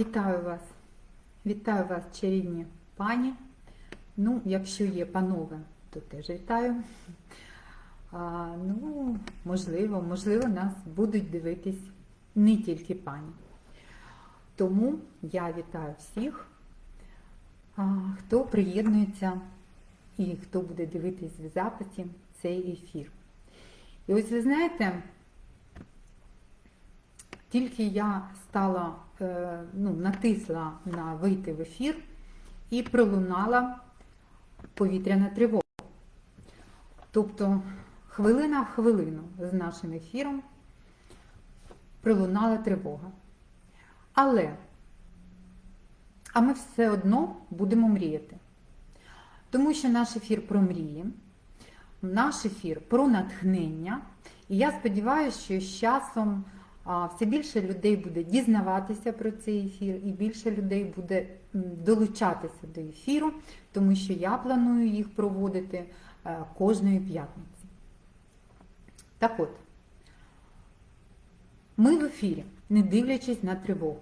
Вітаю вас. Вітаю вас, чарівні пані. Ну, якщо є панове, то теж вітаю. А, ну, можливо, можливо, нас будуть дивитись не тільки пані. Тому я вітаю всіх, хто приєднується і хто буде дивитись в записі цей ефір. І ось ви знаєте, тільки я стала, ну, натисла на вийти в ефір і пролунала повітряна тривога. Тобто хвилина в хвилину з нашим ефіром пролунала тривога. Але, а ми все одно будемо мріяти. Тому що наш ефір про мрії, наш ефір про натхнення. І я сподіваюся, що з часом все більше людей буде дізнаватися про цей ефір, і більше людей буде долучатися до ефіру, тому що я планую їх проводити е, кожної п'ятниці. Так от, ми в ефірі, не дивлячись на тривогу.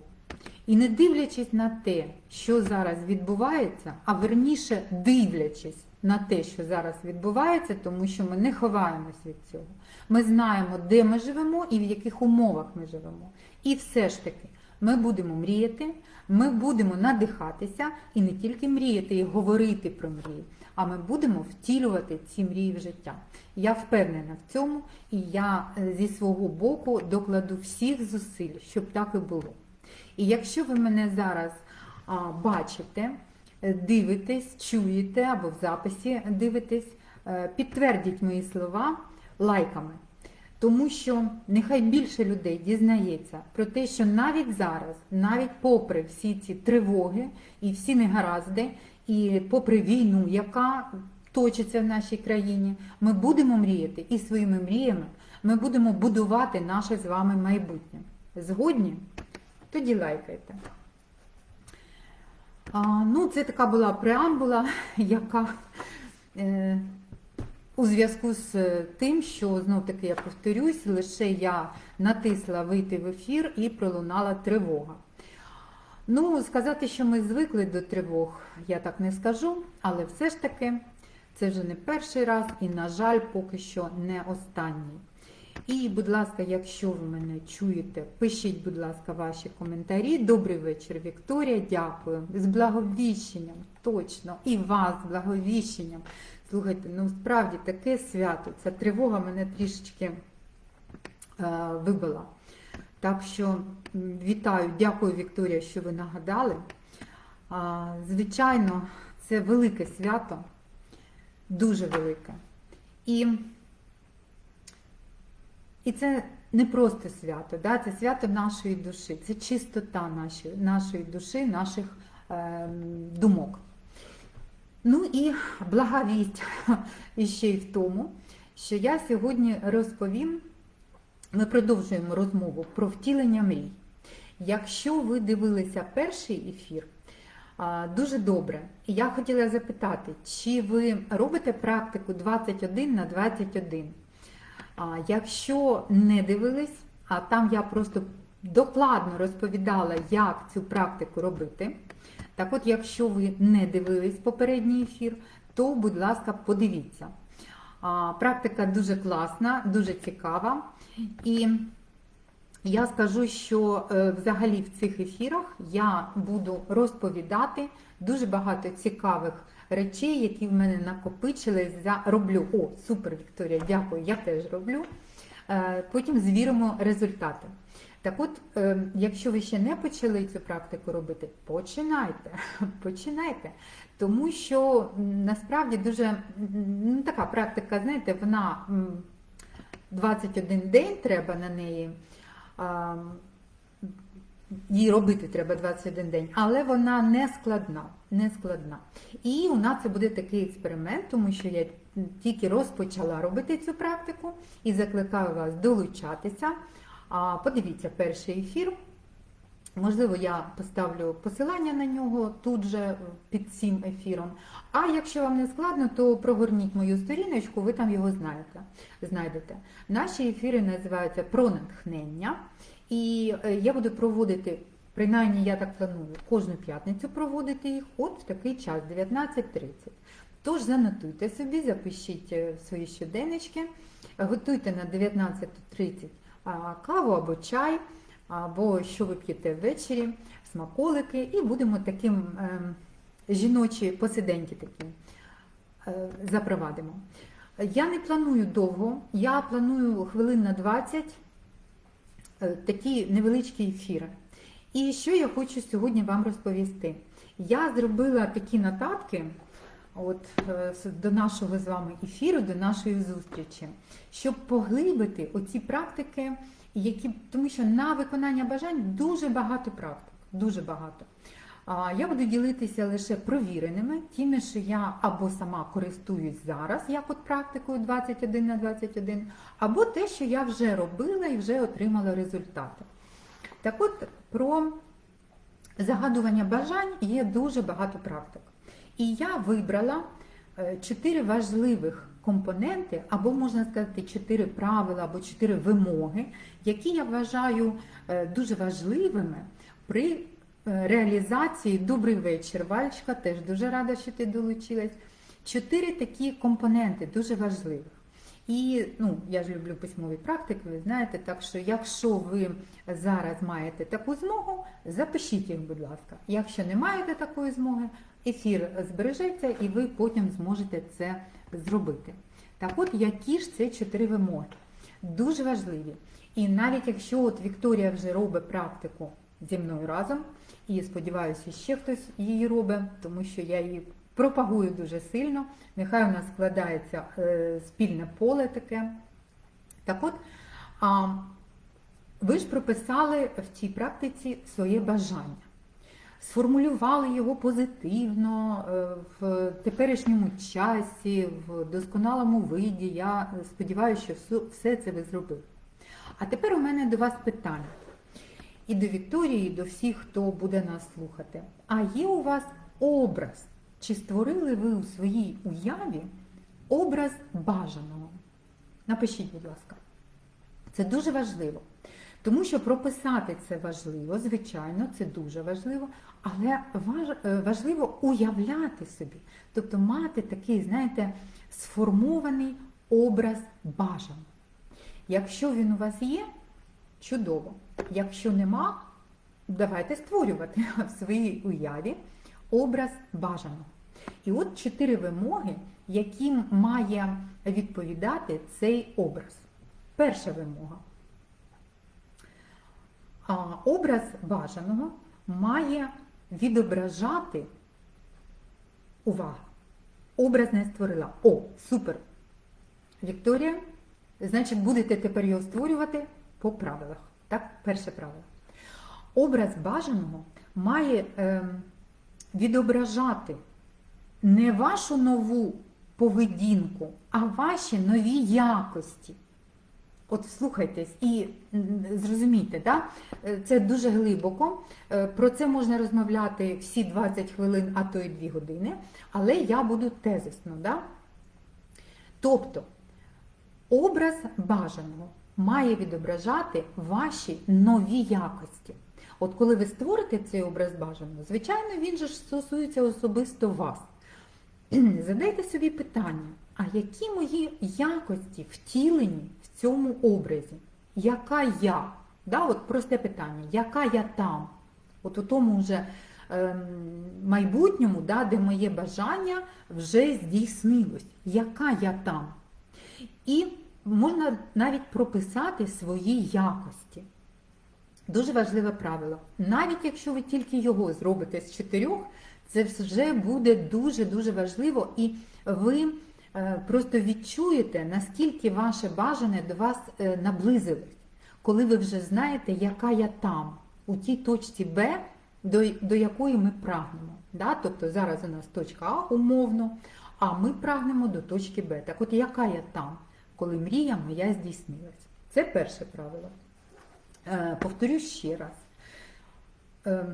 І не дивлячись на те, що зараз відбувається, а верніше дивлячись на те, що зараз відбувається, тому що ми не ховаємось від цього. Ми знаємо, де ми живемо і в яких умовах ми живемо. І все ж таки, ми будемо мріяти, ми будемо надихатися і не тільки мріяти і говорити про мрії, а ми будемо втілювати ці мрії в життя. Я впевнена в цьому, і я е, зі свого боку докладу всіх зусиль, щоб так і було. І якщо ви мене зараз а, бачите, дивитесь, чуєте або в записі дивитесь, е, підтвердіть мої слова лайками. Тому що нехай більше людей дізнається про те, що навіть зараз, навіть попри всі ці тривоги і всі негаразди, і попри війну, яка точиться в нашій країні, ми будемо мріяти і своїми мріями ми будемо будувати наше з вами майбутнє. Згодні? Тоді лайкайте. Ну, це така була преамбула, яка е, у зв'язку з тим, що знов таки я повторюсь, лише я натисла вийти в ефір і пролунала тривога. Ну, сказати, що ми звикли до тривог, я так не скажу, але все ж таки це вже не перший раз і, на жаль, поки що не останній. І, будь ласка, якщо ви мене чуєте, пишіть, будь ласка, ваші коментарі. Добрий вечір, Вікторія. Дякую. З благовіщенням, точно. І вас з благовіщенням. Слухайте, ну справді таке свято. Ця тривога мене трішечки е, вибила. Так що вітаю, дякую, Вікторія, що ви нагадали. А, звичайно, це велике свято, дуже велике. І і це не просто свято, да? це свято нашої душі, це чистота нашої, нашої душі, наших е, думок. Ну і блага вість іще й в тому, що я сьогодні розповім, ми продовжуємо розмову про втілення мрій. Якщо ви дивилися перший ефір, дуже добре. Я хотіла запитати, чи ви робите практику 21 на 21? А якщо не дивились, а там я просто докладно розповідала, як цю практику робити. Так от, якщо ви не дивились попередній ефір, то, будь ласка, подивіться. А, Практика дуже класна, дуже цікава. І я скажу, що е, взагалі в цих ефірах я буду розповідати дуже багато цікавих речей, які в мене накопичились за роблю. О, супер, Вікторія, дякую, я теж роблю. Е, Потім звіримо результати. Так от, е, якщо ви ще не почали цю практику робити, починайте. Починайте. Тому що насправді дуже ну, така практика, знаєте, вона 21 день треба на неї. Її робити треба 21 день, але вона не складна. Не складна. І у нас це буде такий експеримент, тому що я тільки розпочала робити цю практику і закликаю вас долучатися. Подивіться перший ефір. Можливо, я поставлю посилання на нього тут же під цим ефіром. А якщо вам не складно, то прогорніть мою сторіночку, ви там його знаєте, знайдете. Наші ефіри називаються про натхнення. І е, я буду проводити принаймні я так планую, кожну п'ятницю проводити їх от в такий час, 19.30. Тож занотуйте собі, запишіть е, свої щоденнички, готуйте на 19.30 каву або чай, або що ви п'єте ввечері, смаколики, і будемо таким ем, жіночі посиденьки такі е, запровадимо. Я не планую довго, я планую хвилин на 20 е, такі невеличкі ефіри. І що я хочу сьогодні вам розповісти? Я зробила такі нотатки от, е, до нашого з вами ефіру, до нашої зустрічі, щоб поглибити оці практики, які, тому що на виконання бажань дуже багато практик, дуже багато. Я буду ділитися лише провіреними, тими, що я або сама користуюсь зараз, як от практикою 21 на 21, або те, що я вже робила і вже отримала результати. Так от про загадування бажань є дуже багато практик. І я вибрала е, чотири важливих компоненти, або можна сказати, чотири правила, або чотири вимоги, які я вважаю е, дуже важливими при е, реалізації Добрий вечір, Вальчка, теж дуже рада, що ти долучилась. Чотири такі компоненти дуже важливих. І ну, я ж люблю письмові практики, ви знаєте, так що якщо ви зараз маєте таку змогу, запишіть їх, будь ласка. Якщо не маєте такої змоги, ефір збережеться і ви потім зможете це зробити. Так от, які ж це чотири вимоги? Дуже важливі. І навіть якщо от Вікторія вже робить практику зі мною разом, і сподіваюся, ще хтось її робить, тому що я її пропагую дуже сильно. Нехай у нас складається е, спільне поле таке. Так от, а, ви ж прописали в цій практиці своє бажання, сформулювали його позитивно е, в теперішньому часі, в досконалому виді. Я сподіваюся, що все, все це ви зробили. А тепер у мене до вас питання. І до Вікторії, і до всіх, хто буде нас слухати. А є у вас образ? Чи створили ви у своїй уяві образ бажаного? Напишіть, будь ласка. Це дуже важливо. Тому що прописати це важливо, звичайно, це дуже важливо, але е, важливо уявляти собі, тобто мати такий, знаєте, сформований образ бажаного. Якщо він у вас є, чудово. Якщо нема, давайте створювати в своїй уяві образ бажаного. І от чотири вимоги, яким має відповідати цей образ. Перша вимога. Образ бажаного має відображати увага. Образ не створила. О, супер! Вікторія, значить, будете тепер його створювати по правилах. Так, перше правило. Образ бажаного має ем, відображати не вашу нову поведінку, а ваші нові якості. От вслухайтесь і зрозумійте, да? Е, це дуже глибоко. Е, Про це можна розмовляти всі 20 хвилин, а то й 2 години, але я буду тезисно. Да? Тобто, образ бажаного має відображати ваші нові якості. От коли ви створите цей образ бажаного, звичайно, він же ж стосується особисто вас. Задайте собі питання, а які мої якості втілені в цьому образі? Яка я? Да, от просте питання, яка я там? От у тому вже ем, майбутньому, да, де моє бажання вже здійснилось. Яка я там? І можна навіть прописати свої якості. Дуже важливе правило. Навіть якщо ви тільки його зробите з чотирьох, це вже буде дуже-дуже важливо, і ви е, просто відчуєте, наскільки ваше бажане до вас е, наблизилось, коли ви вже знаєте, яка я там, у тій точці Б, до, до якої ми прагнемо. Да? Тобто зараз у нас точка А умовно, а ми прагнемо до точки Б. Так от яка я там, коли мрія моя здійснилась? Це перше правило. Е, Повторю ще раз. Е,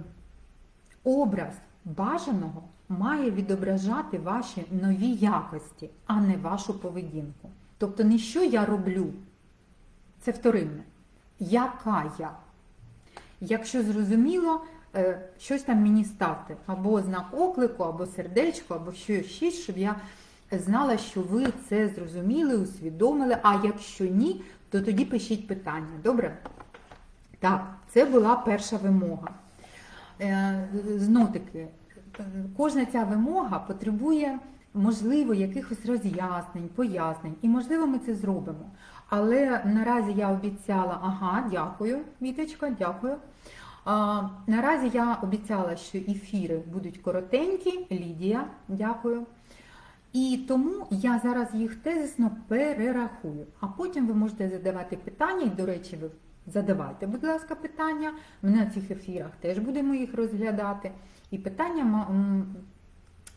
Образ бажаного має відображати ваші нові якості, а не вашу поведінку. Тобто не що я роблю, це вторинне. Яка я? Якщо зрозуміло, е, щось там мені ставте, або знак оклику, або сердечко, або щось ще, щоб я знала, що ви це зрозуміли, усвідомили. А якщо ні, то тоді пишіть питання. Добре? Так, це була перша вимога. Е, Знов таки, кожна ця вимога потребує, можливо, якихось роз'яснень, пояснень, і можливо ми це зробимо. Але наразі я обіцяла, ага, дякую, Віточка, дякую. А, наразі я обіцяла, що ефіри будуть коротенькі. Лідія, дякую. І тому я зараз їх тезисно перерахую. А потім ви можете задавати питання, і, до речі, ви задавайте, будь ласка, питання. Ми на цих ефірах теж будемо їх розглядати. І питання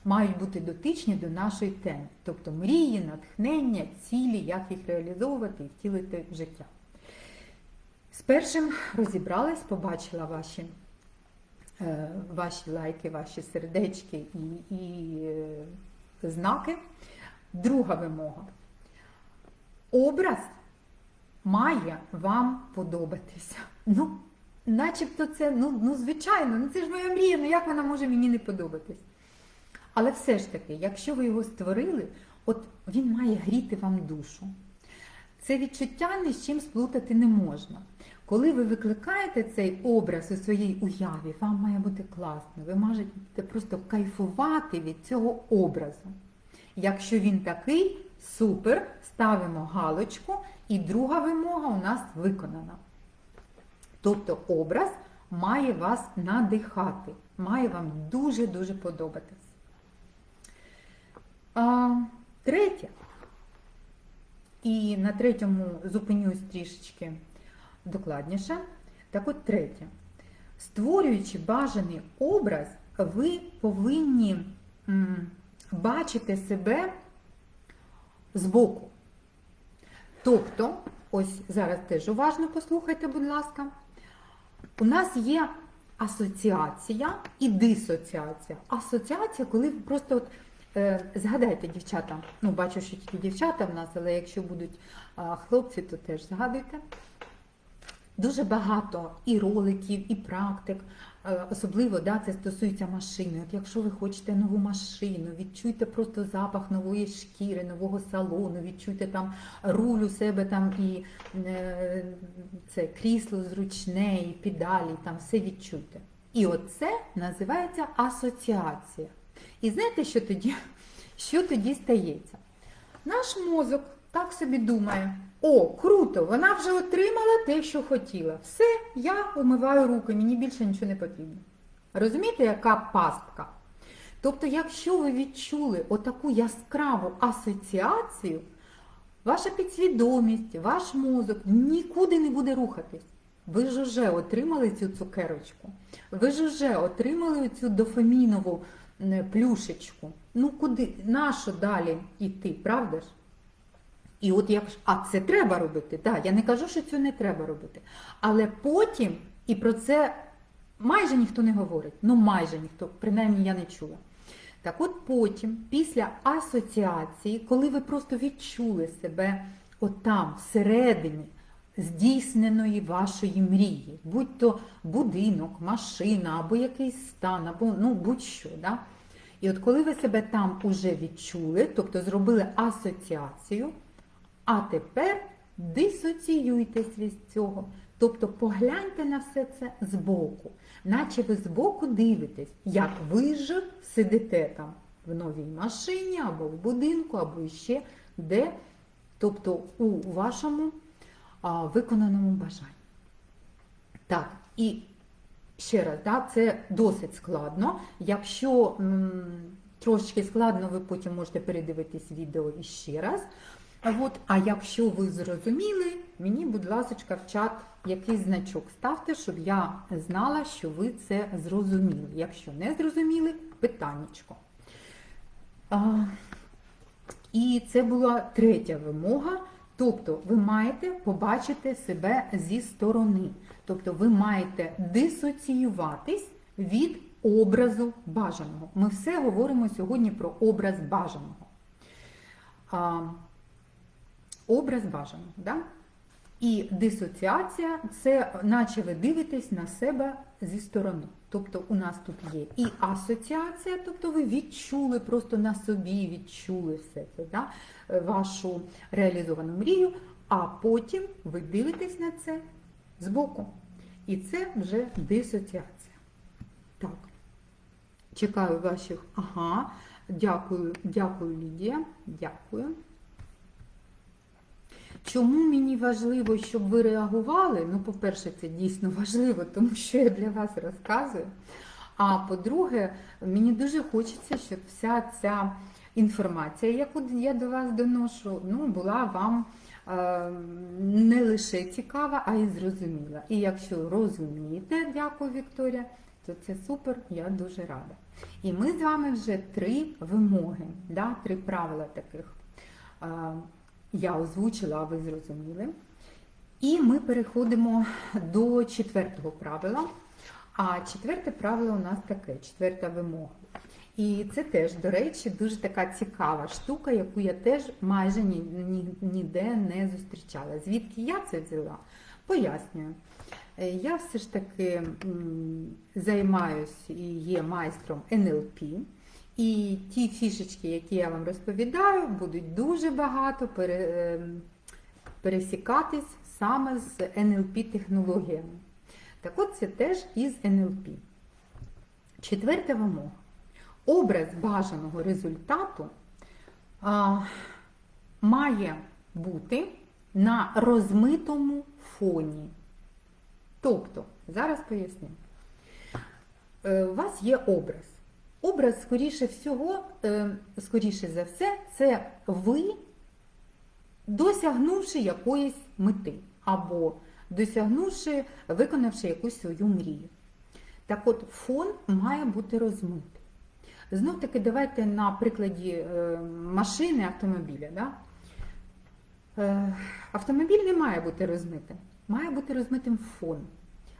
мають бути дотичні до нашої теми, тобто мрії, натхнення, цілі, як їх реалізовувати і втілити в життя. З першим розібралась, побачила ваші, е, ваші лайки, ваші сердечки і, і е, знаки. Друга вимога. Образ має вам подобатися. Ну, начебто це, ну, ну звичайно, ну це ж моя мрія, ну як вона може мені не подобатись? Але все ж таки, якщо ви його створили, от він має гріти вам душу. Це відчуття ні з чим сплутати не можна. Коли ви викликаєте цей образ у своїй уяві, вам має бути класно. Ви можете просто кайфувати від цього образу. Якщо він такий, супер, ставимо галочку, і друга вимога у нас виконана. Тобто образ має вас надихати, має вам дуже-дуже подобатись. А, третє. І на третьому зупинюсь трішечки докладніше. Так от третє. Створюючи бажаний образ, ви повинні м, бачити себе збоку. Тобто, ось зараз теж уважно послухайте, будь ласка, у нас є асоціація і дисоціація. Асоціація, коли ви просто от, е, згадайте, дівчата, ну бачу, що тільки дівчата в нас, але якщо будуть е, хлопці, то теж згадуйте. Дуже багато і роликів, і практик, е, особливо да, це стосується машини. От якщо ви хочете нову машину, відчуйте просто запах нової шкіри, нового салону, відчуйте там руль у себе там і е, це крісло зручне, і педалі, там все відчуйте. І оце називається асоціація. І знаєте, що тоді, що тоді стається? Наш мозок так собі думає. О, круто! Вона вже отримала те, що хотіла. Все, я умиваю руки, мені більше нічого не потрібно. Розумієте, яка пастка? Тобто, якщо ви відчули отаку яскраву асоціацію, ваша підсвідомість, ваш мозок нікуди не буде рухатись. Ви ж вже отримали цю цукерочку, ви ж вже отримали цю дофамінову плюшечку. Ну куди? Нащо далі йти, правда ж? І от як а це треба робити. Так, я не кажу, що це не треба робити. Але потім, і про це майже ніхто не говорить. Ну майже ніхто, принаймні я не чула. Так от потім, після асоціації, коли ви просто відчули себе отам, всередині здійсненої вашої мрії, будь то будинок, машина, або якийсь стан, або ну будь-що. Да? І от коли ви себе там уже відчули, тобто зробили асоціацію, а тепер дисоціюйтесь від цього. Тобто погляньте на все це збоку, наче ви збоку дивитесь, як ви ж сидите там в новій машині, або в будинку, або ще де, тобто у вашому а, виконаному бажанні. Так, і ще раз, да, це досить складно. Якщо м, трошки складно, ви потім можете передивитись відео іще раз. От, а якщо ви зрозуміли, мені, будь ласка, в чат якийсь значок ставте, щоб я знала, що ви це зрозуміли. Якщо не зрозуміли, питаннячко. А, і це була третя вимога. Тобто ви маєте побачити себе зі сторони. Тобто ви маєте дисоціюватись від образу бажаного. Ми все говоримо сьогодні про образ бажаного. Образ бажаного. Да? І дисоціація це наче ви дивитесь на себе зі сторони. Тобто у нас тут є і асоціація, тобто ви відчули просто на собі, відчули все це, да? вашу реалізовану мрію, а потім ви дивитесь на це збоку. І це вже дисоціація. Так. Чекаю ваших. Ага. Дякую, дякую, Лідія. Дякую. Чому мені важливо, щоб ви реагували? Ну, по-перше, це дійсно важливо, тому що я для вас розказую. А по-друге, мені дуже хочеться, щоб вся ця інформація, яку я до вас доношу, ну, була вам е, не лише цікава, а й зрозуміла. І якщо розумієте, дякую, Вікторія, то це супер, я дуже рада. І ми з вами вже три вимоги, да, три правила таких. Я озвучила, а ви зрозуміли. І ми переходимо до четвертого правила. А четверте правило у нас таке, четверта вимога. І це теж, до речі, дуже така цікава штука, яку я теж майже ні, ні, ніде не зустрічала. Звідки я це взяла? Пояснюю. Е, Я все ж таки займаюсь і є майстром НЛП. І ті фішечки, які я вам розповідаю, будуть дуже багато ем, пересікатись саме з НЛП-технологіями. Так от це теж із НЛП. Четверта вимога. Образ бажаного результату а, має бути на розмитому фоні. Тобто, зараз поясню. Е, У вас є образ. Образ, скоріше всього, е, скоріше за все, це ви, досягнувши якоїсь мети, або досягнувши, виконавши якусь свою мрію. Так от, фон має бути розмитий. Знов таки, давайте на прикладі е, машини автомобіля. Да? Е, Автомобіль не має бути розмитим, має бути розмитим фон.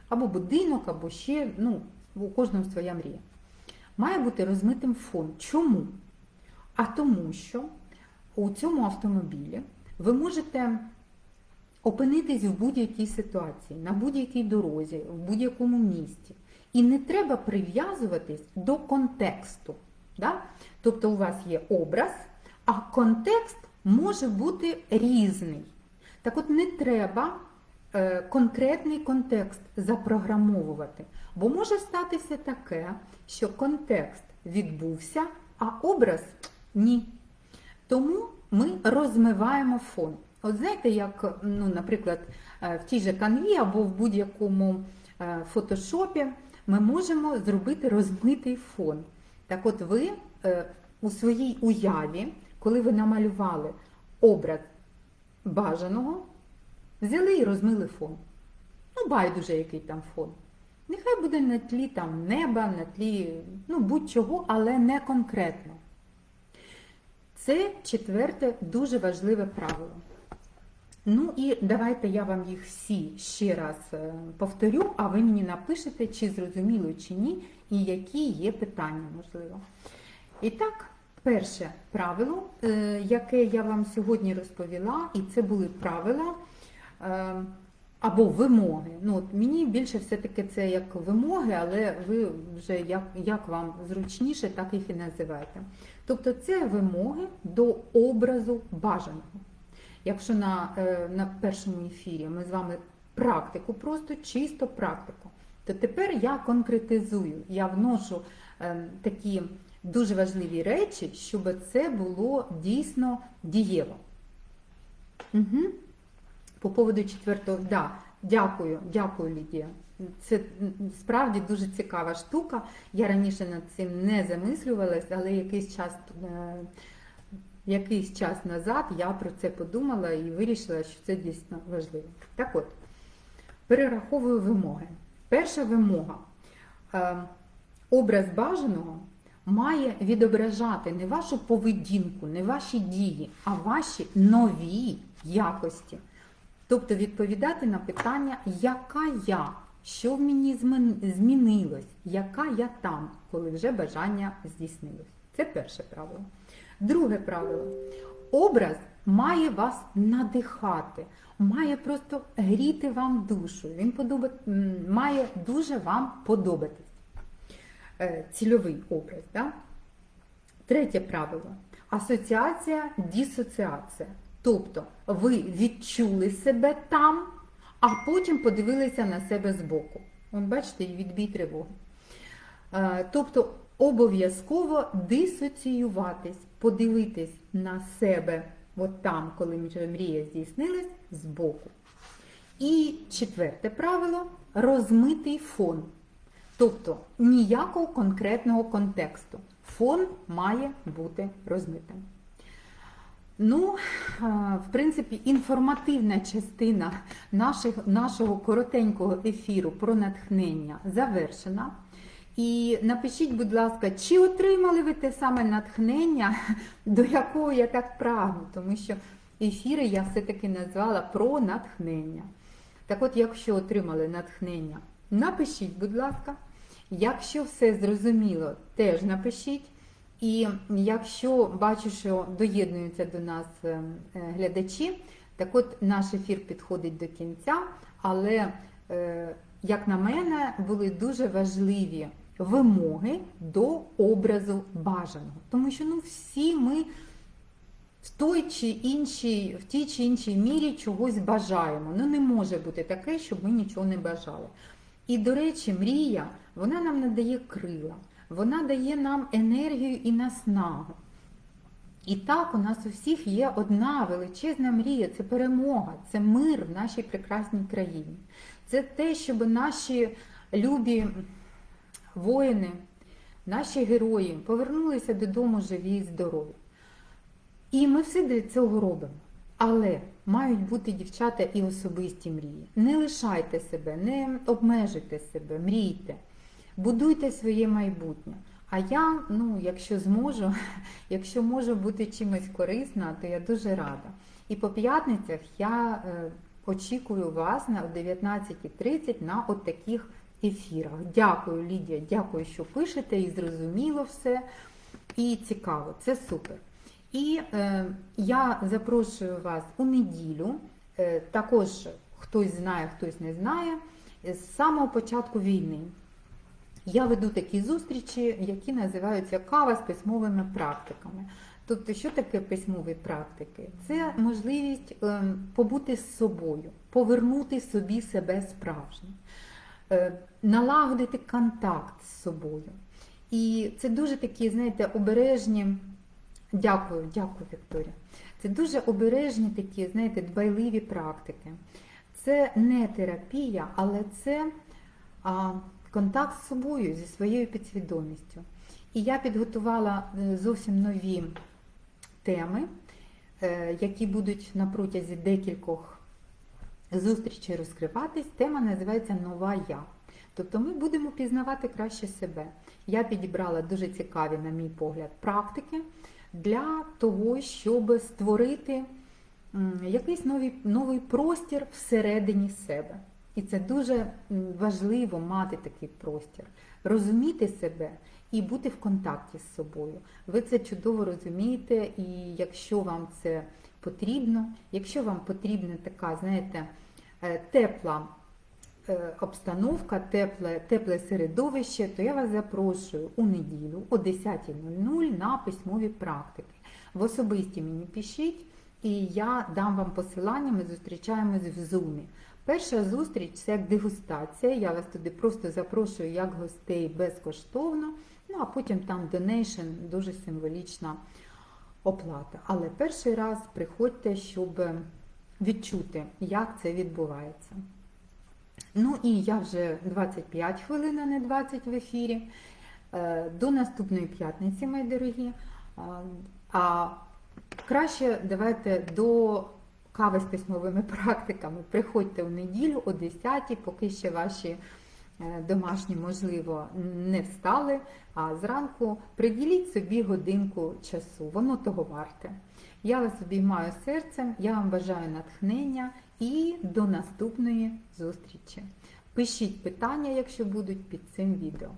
Або будинок, або ще, ну, у кожного своя мрія. Має бути розмитим фон. Чому? А тому, що у цьому автомобілі ви можете опинитись в будь-якій ситуації, на будь-якій дорозі, в будь-якому місті. І не треба прив'язуватись до контексту. Да? Тобто у вас є образ, а контекст може бути різний. Так от не треба конкретний контекст запрограмовувати, бо може статися таке, що контекст відбувся, а образ ні. Тому ми розмиваємо фон. От знаєте, як, ну, наприклад, е, в тій же канві або в будь-якому е, фотошопі ми можемо зробити розмитий фон. Так от ви е, у своїй уяві, коли ви намалювали образ бажаного, взяли і розмили фон. Ну, байдуже, який там фон. Нехай буде на тлі там неба, на тлі ну, будь-чого, але не конкретно. Це четверте дуже важливе правило. Ну і давайте я вам їх всі ще раз е, повторю, а ви мені напишете, чи зрозуміло, чи ні, і які є питання, можливо. І так, перше правило, е, яке я вам сьогодні розповіла, і це були правила або вимоги. Ну, от Мені більше все-таки це як вимоги, але ви вже як, як вам зручніше, так їх і називаєте. Тобто це вимоги до образу бажаного. Якщо на, е, на першому ефірі ми з вами практику, просто чисто практику, то тепер я конкретизую, я вношу е, такі дуже важливі речі, щоб це було дійсно дієво. Угу. По поводу четвертого, да, дякую, дякую, Лідія. Це справді дуже цікава штука. Я раніше над цим не замислювалась, але якийсь час, е, якийсь час назад я про це подумала і вирішила, що це дійсно важливо. Так от, перераховую вимоги. Перша вимога. Е, Образ бажаного має відображати не вашу поведінку, не ваші дії, а ваші нові якості. Тобто відповідати на питання, яка я, що в мені змінилось, яка я там, коли вже бажання здійснилось. Це перше правило. Друге правило. Образ має вас надихати, має просто гріти вам душу. Він подоба... має дуже вам подобатись. Е, Цільовий образ. Да? Третє правило. Асоціація, дісоціація. Тобто ви відчули себе там, а потім подивилися на себе збоку. От бачите, відбій тривоги. Е, Тобто обов'язково дисоціюватись, подивитись на себе от там, коли мрія здійснилась, збоку. І четверте правило розмитий фон. Тобто ніякого конкретного контексту. Фон має бути розмитим. Ну, е, в принципі, інформативна частина наших, нашого коротенького ефіру про натхнення завершена. І напишіть, будь ласка, чи отримали ви те саме натхнення, до якого я так прагну, тому що ефіри я все-таки назвала про натхнення. Так от, якщо отримали натхнення, напишіть, будь ласка. Якщо все зрозуміло, теж напишіть. І якщо бачу, що доєднуються до нас е, е, глядачі, так от наш ефір підходить до кінця, але, е, як на мене, були дуже важливі вимоги до образу бажаного. Тому що ну, всі ми в той чи іншій, в тій чи іншій мірі чогось бажаємо. Ну не може бути таке, щоб ми нічого не бажали. І, до речі, мрія, вона нам надає крила, вона дає нам енергію і наснагу. І так, у нас у всіх є одна величезна мрія це перемога, це мир в нашій прекрасній країні. Це те, щоб наші любі воїни, наші герої повернулися додому живі і здорові. І ми все для цього робимо. Але мають бути дівчата і особисті мрії. Не лишайте себе, не обмежуйте себе, мрійте, будуйте своє майбутнє. А я, ну, якщо зможу, якщо можу бути чимось корисна, то я дуже рада. І по п'ятницях я е, очікую вас на 19.30 на от таких ефірах. Дякую, Лідія, дякую, що пишете, і зрозуміло все. І цікаво, це супер. І е, я запрошую вас у неділю, е, також хтось знає, хтось не знає, з самого початку війни. Я веду такі зустрічі, які називаються кава з письмовими практиками. Тобто, що таке письмові практики? Це можливість е, побути з собою, повернути собі себе справжнім, е, налагодити контакт з собою. І це дуже такі, знаєте, обережні. Дякую, дякую, Вікторія. Це дуже обережні такі, знаєте, дбайливі практики. Це не терапія, але це а, контакт з собою, зі своєю підсвідомістю. І я підготувала е, зовсім нові теми, е, які будуть на протязі декількох зустрічей розкриватись. Тема називається Нова Я. Тобто ми будемо пізнавати краще себе. Я підібрала дуже цікаві, на мій погляд, практики для того, щоб створити якийсь новий, новий простір всередині себе. І це дуже важливо мати такий простір, розуміти себе і бути в контакті з собою. Ви це чудово розумієте, і якщо вам це потрібно, якщо вам потрібна така, знаєте, е, тепла е, обстановка, тепле, тепле середовище, то я вас запрошую у неділю о 10.00 на письмові практики. В особисті мені пишіть, і я дам вам посилання, ми зустрічаємось в зумі. Перша зустріч це як дегустація. Я вас туди просто запрошую як гостей безкоштовно. Ну а потім там донейшн, дуже символічна оплата. Але перший раз приходьте, щоб відчути, як це відбувається. Ну і я вже 25 хвилин, а не 20 в ефірі. Е, До наступної п'ятниці, мої дорогі. А краще давайте до кави з письмовими практиками. Приходьте у неділю о 10 поки ще ваші е, домашні, можливо, не встали, а зранку приділіть собі годинку часу, воно того варте. Я вас обіймаю серцем, я вам бажаю натхнення і до наступної зустрічі. Пишіть питання, якщо будуть під цим відео.